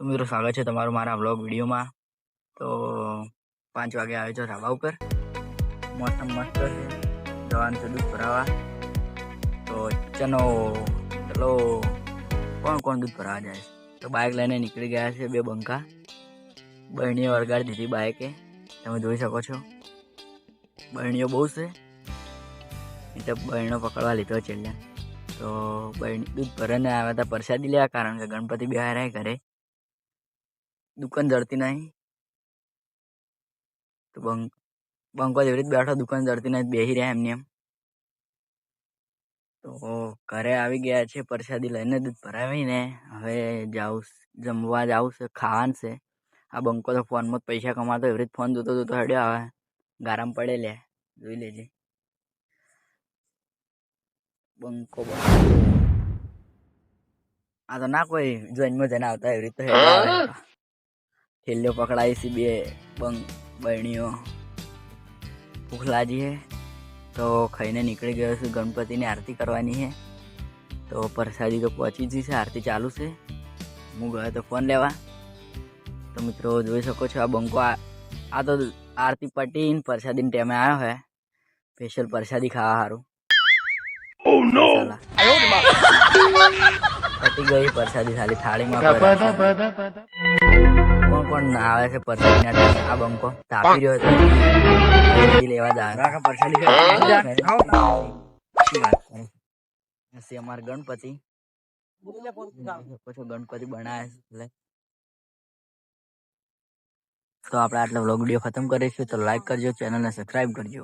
તો મિત્રો સ્વાગત છે તમારું મારા વ્લોગ વિડીયોમાં. તો પાંચ વાગે આવે છે ધાબા ઉપર. મોસમ મસ્ત છે. જવાનું છે દૂધ ભરાવા. તો ચનો, ચલો, કોણ કોણ દૂધ ભરાવા જાય છે? તો બાઇક લઈને નીકળી ગયા છે બે બંકા. બહેણીઓ વળગાડી દીધી બાઇકે તમે જોઈ શકો છો. બહેણીઓ બહુ છે. એટલે બહેણો પકડવા લીધો છેલ્લે. તો બહેણી દૂધ ભરાને આવ્યા હતા પ્રસાદી લેવા કારણ કે ગણપતિ બિહાર ઘરે દુકાન જડતી નહીં. તો બંક બંકો જેવી રીતે બેઠો દુકાન જડતી નહીં બેસી રહ્યા એમને એમ તો ઘરે આવી ગયા છે, પ્રસાદી લઈને દૂધ ભરાવીને. હવે જાઉં જમવા જાઉં છે, ખાવાનું છે. આ બંકો તો ફોનમાં પૈસા કમાતો, એવી રીતે ફોન જોતો જોતો હડ્યો. આવે ગારામ પડે લે જોઈ લેજે. બંકો આ તો ના કોઈ જોઈનમાં જઈને આવતા, એવી રીતે છેલ્લો પકડાઈ છે બે બંગ બહેણીઓ ભૂખ લાગી હે તો ખાઈને નીકળી ગયો છું. ગણપતિની આરતી કરવાની છે તો પ્રસાદી તો પહોંચી જ છે આરતી ચાલુ છે. હું ગયો તો ફોન લેવા. તો મિત્રો જોઈ શકો છો આ બંકો આ આ તો આરતી પટીને પ્રસાદીને ટેમે આવ્યો હે. સ્પેશિયલ પ્રસાદી ખાવા સારું પટી ગઈ પ્રસાદી ખાલી થાળીમાં પ્રસાદી. કોણ આવે છે પ્રસાદીના ટાઈમે આ બંકો તાપી રહ્યો હતો પ્રસાદી લેવા જાય પરસાદી અમાર ગણપતિ. પછી ગણપતિ બનાવે એટલે. તો આપણે આટલો વ્લોગ વીડિયો ખતમ કરીશું. તો લાઈક કરજો ચેનલને સબસ્ક્રાઈબ કરજો.